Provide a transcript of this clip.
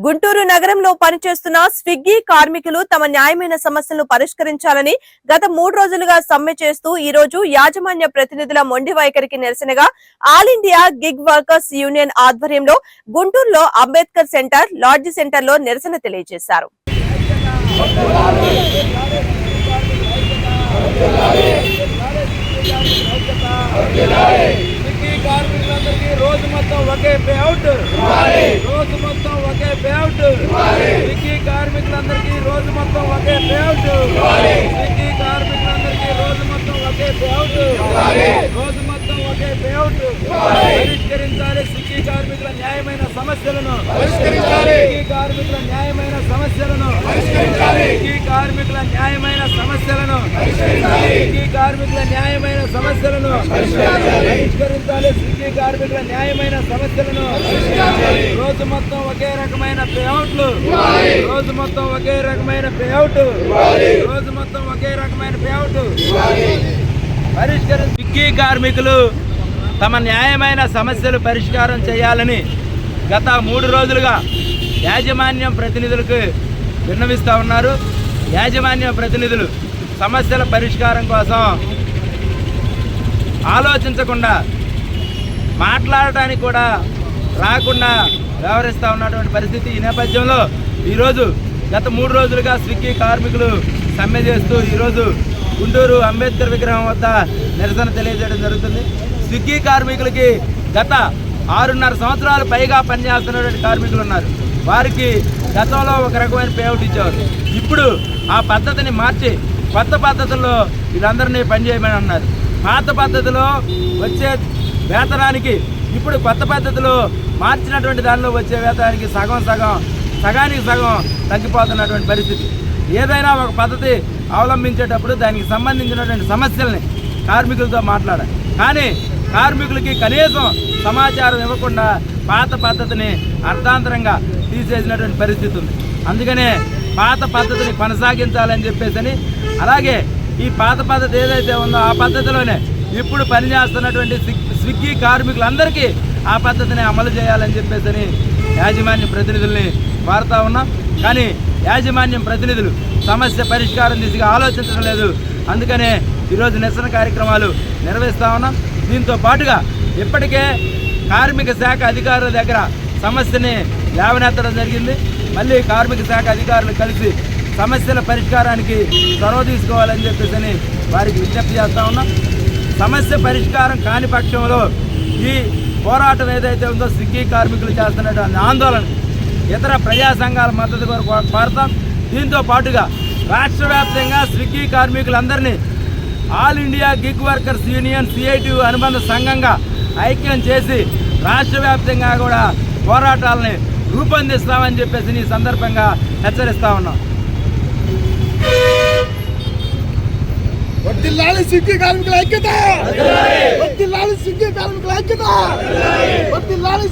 గుంటూరు నగరంలో పనిచేస్తున్న స్విగ్గీ కార్మికులు తమ న్యాయమైన సమస్యలను పరిష్కరించాలని గత మూడు రోజులుగా సమ్మె చేస్తూ ఈ రోజు యాజమాన్య ప్రతినిధుల మొండి వైఖరికి నిరసనగా all India gig workers union ఆధ్వర్యంలో గుంటూరులో అంబేద్కర్ సెంటర్ లాడ్జి సెంటర్లో నిరసన తెలియజేశారు సిటీ కార్మికులందరికీ రోజు మొత్తం ఒకే పే అవుట్ రోజు మొత్తం ఒకే పే అవుట్ సిటీ కార్మికులందరికీ రోజు మొత్తం ఒకే పే అవుట్ సిటీ కార్మికులందరికీ రోజు మొత్తం ఒకే పే అవుట్ పరిష్కరించాలి సిటీ కార్మికుల న్యాయమైన సమస్యలను. పరిష్కరించాలి. కార్మికుల న్యాయమైన సమస్యలను. పరిష్కరించాలి. కార్మికుల న్యాయమైన సమస్యలను. పరిష్కరించాలి. కార్మికుల న్యాయమైన సమస్యలను. పరిష్కరించాలి. సిటీ కార్మికుల న్యాయమైన సమస్యలను. రోజు మొత్తం ఒకే రకమైన పేఅవుట్లు. రోజు మొత్తం ఒకే రకమైన పేఅవుట్. రోజు మొత్తం ఒకే రకమైన పేఅవుట్. పరిష్కరి స్విగ్గీ కార్మికులు తమ న్యాయమైన సమస్యలు పరిష్కారం చేయాలని గత మూడు రోజులుగా యాజమాన్యం ప్రతినిధులకు విన్నవిస్తూ ఉన్నారు. యాజమాన్యం ప్రతినిధులు సమస్యల పరిష్కారం కోసం ఆలోచించకుండా మాట్లాడటానికి కూడా రాకుండా వ్యవహరిస్తూ ఉన్నటువంటి పరిస్థితి ఈ నేపథ్యంలో. ఈరోజు గత మూడు రోజులుగా స్విగ్గీ కార్మికులు సమ్మె చేస్తూ ఈరోజు గుంటూరు అంబేద్కర్ విగ్రహం వద్ద నిరసన తెలియజేయడం జరుగుతుంది. స్విగ్గీ కార్మికులకి గత ఆరున్నర సంవత్సరాలు పైగా పనిచేస్తున్నటువంటి కార్మికులు ఉన్నారు. వారికి గతంలో ఒక రకమైన పేఅవుట్ ఇచ్చేవారు. ఇప్పుడు ఆ పద్ధతిని మార్చి కొత్త పద్ధతుల్లో వీళ్ళందరినీ పనిచేయమని అన్నారు. పాత పద్ధతిలో వచ్చే వేతనానికి ఇప్పుడు కొత్త పద్ధతిలో మార్చినటువంటి దానిలో వచ్చే వేతనానికి సగం సగం సగానికి సగం తగ్గిపోతున్నటువంటి పరిస్థితి. ఏదైనా ఒక పద్ధతి అవలంబించేటప్పుడు దానికి సంబంధించినటువంటి సమస్యల్ని కార్మికులతో మాట్లాడాలి. కానీ కార్మికులకి కనీసం సమాచారం ఇవ్వకుండా పాత పద్ధతిని అర్థాంతరంగా తీసేసినటువంటి పరిస్థితి ఉంది. అందుకనే పాత పద్ధతిని కొనసాగించాలని చెప్పేసి అలాగే ఈ పాత పద్ధతి ఏదైతే ఉందో ఆ పద్ధతిలోనే ఇప్పుడు పనిచేస్తున్నటువంటి స్విగ్- స్విగ్గీ కార్మికులందరికీ ఆ పద్ధతిని అమలు చేయాలని చెప్పేసి యాజమాన్య ప్రతినిధుల్ని వాడుతూ ఉన్నాం. కానీ యాజమాన్యం ప్రతినిధులు సమస్య పరిష్కారం దిశగా ఆలోచించడం లేదు. అందుకనే ఈరోజు నిరసన కార్యక్రమాలు నిర్వహిస్తూ ఉన్నాం. దీంతో పాటుగా ఇప్పటికే కార్మిక శాఖ అధికారుల దగ్గర సమస్యని లేవనెత్తడం జరిగింది. మళ్ళీ కార్మిక శాఖ అధికారులు కలిసి సమస్యల పరిష్కారానికి చొరవ తీసుకోవాలని చెప్పేసి వారికి విజ్ఞప్తి చేస్తూ ఉన్నాం. సమస్య పరిష్కారం కాని పక్షంలో ఈ పోరాటం ఏదైతే ఉందో సిక్కీ కార్మికులు చేస్తున్నటువంటి ఆందోళన ఇతర ప్రజా సంఘాల మద్దతు కొరకు దీంతో పాటుగా రాష్ట్ర వ్యాప్తంగా Swiggy కార్మికులందరినీ all India gig workers union CIT అనుబంధ సంఘంగా ఐక్యం చేసి రాష్ట్ర వ్యాప్తంగా కూడా పోరాటాలని రూపొందిస్తామని చెప్పేసి ఈ సందర్భంగా హెచ్చరిస్తా ఉన్నాం. సిగ్గి కార్మికుల ఐక్యత! వర్దిల్లాలి సిగ్గి కార్మికుల ఐక్యత! వర్దిల్లాలి